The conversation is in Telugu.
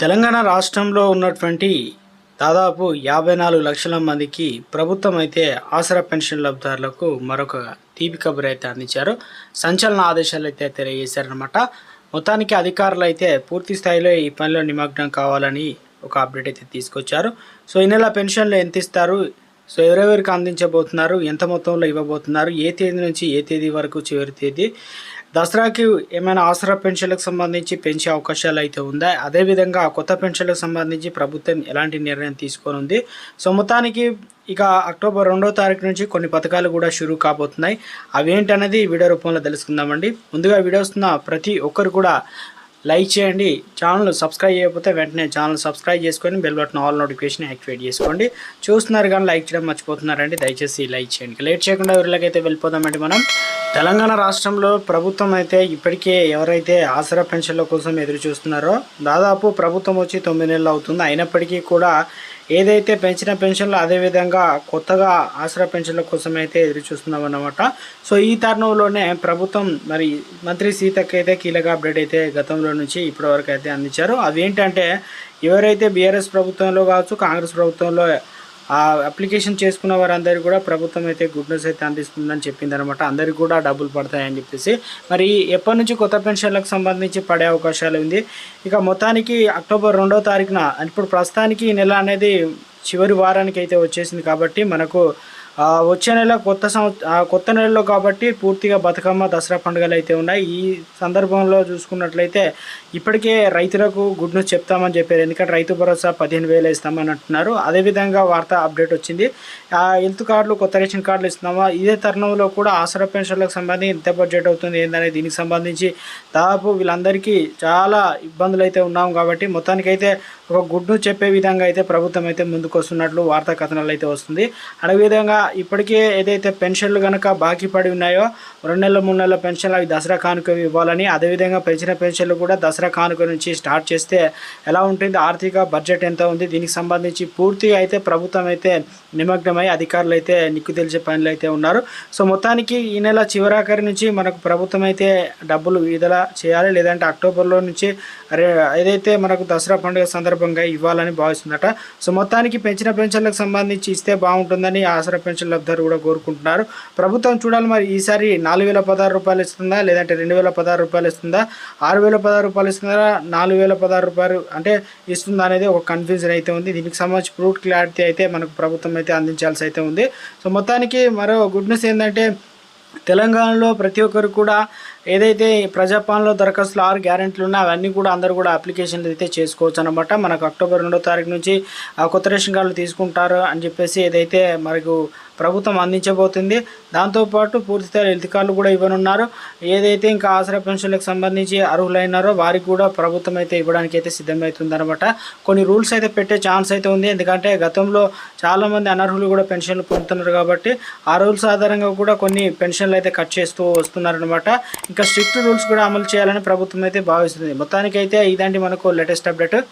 తెలంగాణ రాష్ట్రంలో ఉన్నటువంటి దాదాపు యాభై నాలుగు లక్షల మందికి ప్రభుత్వం అయితే ఆసరా పెన్షన్ లబ్ధిదారులకు మరొక తీపి కబురు అయితే అందించారు. సంచలన ఆదేశాలు అయితే తెలియజేశారనమాట మొత్తానికి అధికారులు అయితే పూర్తి స్థాయిలో ఈ పనిలో నిమగ్నం కావాలని ఒక అప్డేట్ అయితే తీసుకొచ్చారు. సో ఈ నెల పెన్షన్లు ఎంత ఇస్తారు? సో ఎవరెవరికి అందించబోతున్నారు? ఎంత మొత్తంలో ఇవ్వబోతున్నారు? ఏ తేదీ నుంచి ఏ తేదీ వరకు చివరి తేదీ? దసరాకి ఏమైనా ఆసరా పెన్షన్లకు సంబంధించి పెంచే అవకాశాలు అయితే ఉందా? అదేవిధంగా కొత్త పెన్షన్లకు సంబంధించి ప్రభుత్వం ఎలాంటి నిర్ణయం తీసుకొని సో మొత్తానికి ఇక అక్టోబర్ రెండో తారీఖు నుంచి కొన్ని పథకాలు కూడా షురూ కాబోతున్నాయి. అవేంటనేది వీడియో రూపంలో తెలుసుకుందామండి. ముందుగా వీడియో వస్తున్న ప్రతి ఒక్కరు కూడా లైక్ చేయండి. ఛానల్ సబ్స్క్రైబ్ చేయకపోతే వెంటనే ఛానల్ సబ్స్క్రైబ్ చేసుకొని bell button all notification activate చేసుకోండి. చూస్తున్నారు కానీ లైక్ చేయడం మర్చిపోతున్నారండి. దయచేసి లైక్ చేయండి. లేట్ చేయకుండా ఎవరిలాగైతే వెళ్ళిపోదామండి మనం. తెలంగాణ రాష్ట్రంలో ప్రభుత్వం అయితే ఇప్పటికే ఎవరైతే ఆసరా పెన్షన్ల కోసం ఎదురు చూస్తున్నారో దాదాపు ప్రభుత్వం వచ్చి తొమ్మిది నెలలు అవుతుంది. అయినప్పటికీ కూడా ఏదైతే పెంచిన పెన్షన్లు అదేవిధంగా కొత్తగా ఆసరా పెన్షన్ల కోసం అయితే ఎదురు చూస్తున్నాం అన్నమాట. సో ఈ తరుణంలోనే ప్రభుత్వం మరి మంత్రి సీతకి అయితే కీలక అప్డేట్ అయితే గతంలో నుంచి ఇప్పటివరకు అయితే అందించారు. అదేంటంటే ఎవరైతే బీఆర్ఎస్ ప్రభుత్వంలో కావచ్చు కాంగ్రెస్ ప్రభుత్వంలో ఆ అప్లికేషన్ చేసుకున్న వారందరికీ కూడా ప్రభుత్వం అయితే గుడ్ న్యూస్ అయితే అందిస్తుందని చెప్పింది అనమాట అందరికి కూడా డబ్బులు పడతాయని చెప్పేసి. మరి ఎప్పటి నుంచి కొత్త పెన్షన్లకు సంబంధించి పడే అవకాశాలు ఉంది. ఇక మొత్తానికి అక్టోబర్ రెండో తారీఖున ఇప్పుడు ప్రస్తుతానికి ఈ నెల అనేది చివరి వారానికి అయితే వచ్చేసింది కాబట్టి మనకు వచ్చే నెల కొత్త సంవత్సరం కొత్త నెలలో కాబట్టి పూర్తిగా బతుకమ్మ దసరా పండుగలు అయితే ఉన్నాయి. ఈ సందర్భంలో చూసుకున్నట్లయితే ఇప్పటికే రైతులకు గుడ్ న్యూస్ చెప్తామని చెప్పారు. ఎందుకంటే రైతు భరోసా పదిహేను వేలు ఇస్తామని అంటున్నారు. అదేవిధంగా వార్త అప్డేట్ వచ్చింది. హెల్త్ కార్డులు కొత్త రేషన్ కార్డులు ఇస్తున్నామా? ఇదే తరుణంలో కూడా ఆసరా పెన్షన్లకు సంబంధించి ఎంత బడ్జెట్ అవుతుంది ఏందనే దీనికి సంబంధించి దాదాపు వీళ్ళందరికీ చాలా ఇబ్బందులు అయితే ఉన్నాం కాబట్టి మొత్తానికైతే ఒక గుడ్ న్యూస్ చెప్పే విధంగా అయితే ప్రభుత్వం అయితే ముందుకు వస్తున్నట్లు వార్తా కథనాలు అయితే వస్తుంది. అదేవిధంగా ఇప్పటికే ఏదైతే పెన్షన్లు కనుక బాకీ పడి ఉన్నాయో రెండు నెలల మూడు నెలల పెన్షన్లు అవి దసరా కానుక ఇవ్వాలని అదేవిధంగా పెంచిన పెన్షన్లు కూడా దసరా కానుక నుంచి స్టార్ట్ చేస్తే ఎలా ఉంటుంది ఆర్థిక బడ్జెట్ ఎంత ఉంది దీనికి సంబంధించి పూర్తిగా అయితే ప్రభుత్వం అయితే నిమగ్నమై అధికారులు అయితే నిక్కు తెలిసే పనులు అయితే ఉన్నారు. సో మొత్తానికి ఈ నెల చివరాఖరి నుంచి మనకు ప్రభుత్వం అయితే డబ్బులు విడుదల చేయాలి లేదంటే అక్టోబర్లో నుంచి ఏదైతే మనకు దసరా పండుగ సందర్భంగా ఇవ్వాలని భావిస్తుందట. సో మొత్తానికి పెంచిన పెన్షన్లకు సంబంధించి ఇస్తే బాగుంటుందని ఆసరా పెన్షన్ లబ్ధారు కూడా కోరుకుంటున్నారు. ప్రభుత్వం చూడాలి మరి ఈసారి నాలుగు వేల పదహారు రూపాయలు ఇస్తుందా లేదంటే రెండు వేల పదహారు రూపాయలు ఇస్తుందా? ఆరు వేల పదహారు రూపాయలు ఇస్తుందా నాలుగు వేల పదహారు రూపాయలు అంటే ఇస్తుందా అనేది ఒక కన్ఫ్యూజన్ అయితే ఉంది. దీనికి సంబంధించి ప్రూఫ్ క్లారిటీ అయితే మనకు ప్రభుత్వం అయితే అందించాల్సి అయితే ఉంది. సో మొత్తానికి మరో గుడ్ న్యూస్ ఏంటంటే తెలంగాణలో ప్రతి ఒక్కరు కూడా ఏదైతే ప్రజాపాలనలో దరఖాస్తులు ఆరు గ్యారెంటీలు ఉన్నా అవన్నీ కూడా అందరూ కూడా అప్లికేషన్లు అయితే చేసుకోవచ్చు అనమాట మనకు అక్టోబర్ రెండో తారీఖు నుంచి కొత్త రేషన్ కార్డులు తీసుకుంటారు అని చెప్పేసి ఏదైతే మనకు ప్రభుత్వం అందించబోతుంది దాంతోపాటు పూర్తిస్థాయి హెల్త్ కార్డులు కూడా ఇవ్వనున్నారు. ఏదైతే ఇంకా ఆసరా పెన్షన్లకు సంబంధించి అర్హులైనారో వారికి కూడా ప్రభుత్వం అయితే ఇవ్వడానికి అయితే సిద్ధమవుతుంది అనమాట కొన్ని రూల్స్ అయితే పెట్టే ఛాన్స్ అయితే ఉంది. ఎందుకంటే గతంలో చాలామంది అనర్హులు కూడా పెన్షన్లు పొందుతున్నారు కాబట్టి ఆ రూల్స్ ఆధారంగా కూడా కొన్ని పెన్షన్లు అయితే కట్ చేస్తూ వస్తున్నారనమాట ఇంకా స్ట్రిక్ట్ రూల్స్ కూడా అమలు చేయాలని ప్రభుత్వం అయితే భావిస్తుంది. మొత్తానికైతే ఇదండి మనకు లేటెస్ట్ అప్డేట్.